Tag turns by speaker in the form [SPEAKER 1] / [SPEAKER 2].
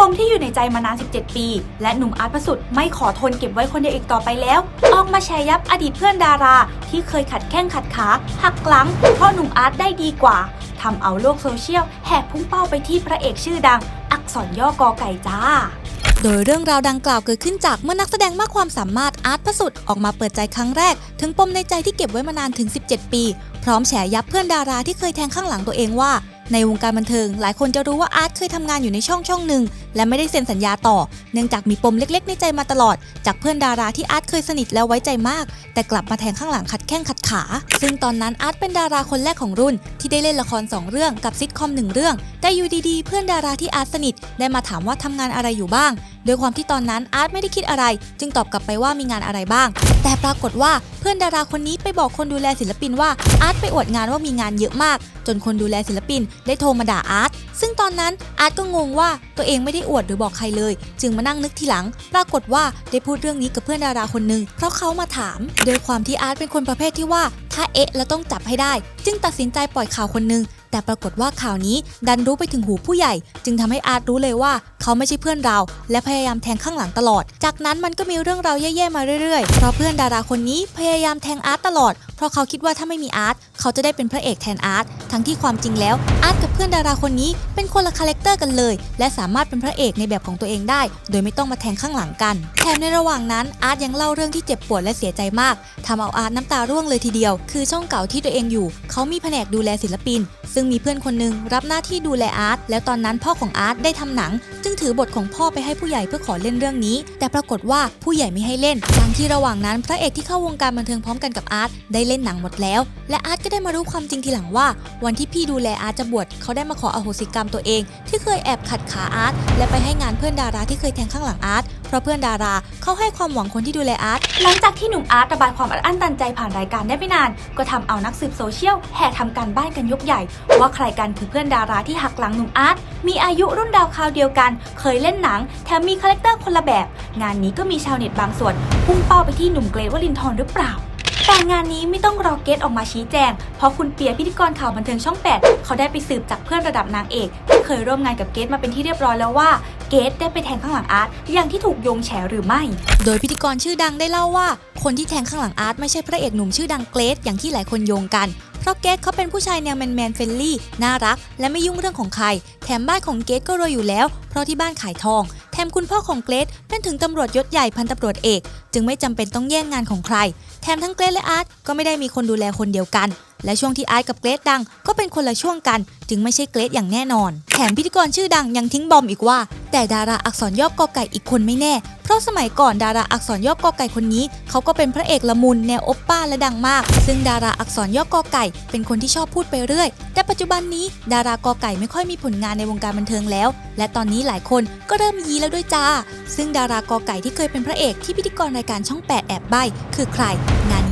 [SPEAKER 1] ปมที่อยู่ในใจมานาน 17 ปี และหนุ่มอาร์ตประสุทธิ์ไม่ขอทนเก็บไว้คนเดียวอีกต่อไปแล้ว ออกมาแชร์ยับอดีตเพื่อนดารา ที่เคยขัดแข้งขัดขา หักหลังเพราะหนุ่มอาร์ตได้ดีกว่าทำเอาโลกโซเชียลแห่พุ่งเป้าไปที่พระเอกชื่อดัง อักษรย่อกอไก่จ้าโดยเรื่องราวดังกล่าวเกิดขึ้นจากเมื่อนักแสดงมากความสามารถอาร์ตพระสุดออกมาเปิดใจครั้งแรก ถึงปมในใจที่เก็บไว้มานานถึง 17 ปี พร้อมแฉยับเพื่อนดาราที่เคยแทงข้างหลังตัวเองว่า ในวงการบันเทิง หลายคนจะรู้ว่าอาร์ตเคยทำงานอยู่ในช่องช่องหนึ่ง และไม่ได้เซ็นสัญญาต่อ เนื่องจากมีปมเล็ก ๆ ในใจมาตลอด จากเพื่อนดาราที่อาร์ตเคยสนิทแล้วไว้ใจมาก แต่กลับมาแทงข้างหลังขัดแข้งขัดขา ซึ่งตอนนั้นอาร์ตเป็นดาราคนแรกของรุ่น ที่ได้เล่นละครสองเรื่องกับซิทคอมหนึ่งเรื่อง แต่อยู่ดีๆ เพื่อนดาราที่อาร์ตสนิทได้มาถามว่าทำงานอะไรอยู่บ้าง ด้วยความที่ตอนนั้นอาร์ตไม่ได้คิดอะไร จึงตอบกลับไปว่ามีงานอะไรบ้าง แต่ปรากฏว่าเพื่อนดาราคนนี้ไปบอกคนดูแลศิลปินว่าอาร์ตไปอวดงานว่ามีงานเยอะมาก จนคนดูแลศิลปินได้โทรมาด่าอาร์ตซึ่งตอนนั้นอาร์ตก็งงว่าตัวเองไม่ได้อวดหรือบอกใครเลย จึงมานั่งนึกทีหลัง ปรากฏว่าได้พูดเรื่องนี้กับเพื่อนดาราคนหนึ่งเพราะเขามาถามโดยความที่อาร์ตเป็นคนประเภทที่ว่าถ้าเอ๊ะแล้วต้องจับให้ได้ จึงตัดสินใจปล่อยข่าวคนหนึ่งแต่ปรากฏว่าข่าวนี้ดันรู้ไปถึงหูผู้ใหญ่ จึงทำให้อาร์ตรู้เลยว่าเขาไม่ใช่เพื่อนเรา และพยายามแทงข้างหลังตลอด จากนั้นมันก็มีเรื่องราวแย่ๆมาเรื่อยๆ เพราะเพื่อนดาราคนนี้พยายามแทงอาร์ตตลอด เพราะเขาคิดว่าถ้าไม่มีอาร์ตเขาจะได้เป็นพระเอกแทนอาร์ต ทั้งที่ความจริงแล้วอาร์ตกับเพื่อนดาราคนนี้เป็นคนละคาแรคเตอร์กันเลย และสามารถเป็นพระเอกในแบบของตัวเองได้ โดยไม่ต้องมาแทงข้างหลังกัน แถมในระหว่างนั้นอาร์ตยังเล่าเรื่องที่เจ็บปวดและเสียใจมากทำเอาอาร์ตน้ำตาร่วงเลยทีเดียว คือช่องเก่าที่ตัวเองอยู่ เขามีแผนกดูแลศิลปิน ซึ่งมีเพื่อนคนหนึงรับหน้าที่ดูแลอาร์ต แล้วตอนนั้นพ่อของอาร์ตได้ทำหนังจึงถือบทของพ่อไปให้ผู้ใหญ่เพื่อขอเล่นเรื่องนี้ แต่ปรากฏว่าผู้ใหญ่ไม่ให้เล่นทั้งที่ระหว่างนั้นพระเอกที่เข้าวงการบันเทิงพร้อมกันกับอาร์ตได้เล่นหนังหมดแล้ว และอาร์ตก็ได้มารู้ความจริงทีหลังว่า วันที่พี่ดูแลอาร์ตจะบวชเขาได้มาขออโหสิกรรมตัวเอง ที่เคยแอบขัดขาอาร์ตและไปให้งานเพื่อนดาราที่เคยแทงข้างหลังอาร์ตเพราะเพื่อนดาราเขาให้ความหวังคนที่ดูแลอาร์ตหลังจากที่หนุ่มอาร์ตระบายความอัดอั้นตันใจผ่านรายการได้ไม่นาน ก็ทำเอานักสืบโซเชียลแห่ทำการบ้านกันยกใหญ่ ว่าใครกันคือเพื่อนดาราที่หักหลังหนุ่มอาร์ตมีอายุรุ่นดาวคราวเดียวกัน เคยเล่นหนัง แถมมีคาแรคเตอร์คนละแบบ งานนี้ก็มีชาวเน็ตบางส่วนพุ่งเป้าไปที่หนุ่มเกรทวลินทร์หรือเปล่า แต่งานนี้ไม่ต้องรอเกตออกมาชี้แจง เพราะคุณเปียพิธีกรข่าวบันเทิงช่อง 8 เขาได้ไปสืบจากเพื่อนระดับนางเอก ที่เคยร่วมงานกับเกตมาเป็นที่เรียบร้อยแล้วว่า เกตได้ไปแทงข้างหลังอาร์ตอย่างที่ถูกโยงแฉหรือไม่ โดยพิธีกรชื่อดังได้เล่าว่า คนที่แทงข้างหลังอาร์ตไม่ใช่พระเอกหนุ่มชื่อดังเกรทอย่างที่หลายคนโยงกันเพราะเกตเขาเป็นผู้ชายแนวแมนแมนเฟลลี่น่ารัก และไม่ยุ่งเรื่องของใคร แถมบ้านของเกตก็รวยอยู่แล้ว เพราะที่บ้านขายทอง มคุณพ่อของเกรทเป็นถึงตำรวจยศใหญ่พันตำรวจเอก จึงไม่จำเป็นต้องแย่งงานของใคร แถมทั้งเกรทและอาร์ตก็ไม่ได้มีคนดูแลคนเดียวกัน และช่วงที่อาร์ตกับเกรทดังก็เป็นคนละช่วงกัน จึงไม่ใช่เกรทอย่างแน่นอน แถมพิธีกรชื่อดังยังทิ้งบอมอีกว่า แต่ดาราอักษรย่อกอไก่อีกคนไม่แน่ เพราะสมัยก่อนดาราอักษรย่อกอไก่คนนี้ เขาก็เป็นพระเอกละมุนแนวโอปป้าและดังมาก ซึ่งดาราอักษรย่อกอไก่ เป็นคนที่ชอบพูดไปเรื่อย แต่ปัจจุบันนี้ ดารากอไก่ไม่ค่อยมีผลงานในวงการบันเทิงแล้ว และตอนนี้หลายคนก็เริ่มยีแล้วด้วยจ้า ซึ่งดารากอไก่ที่เคยเป็นพระเอกที่พิธีกรรายการช่อง 8 แอบใบคือใครงาน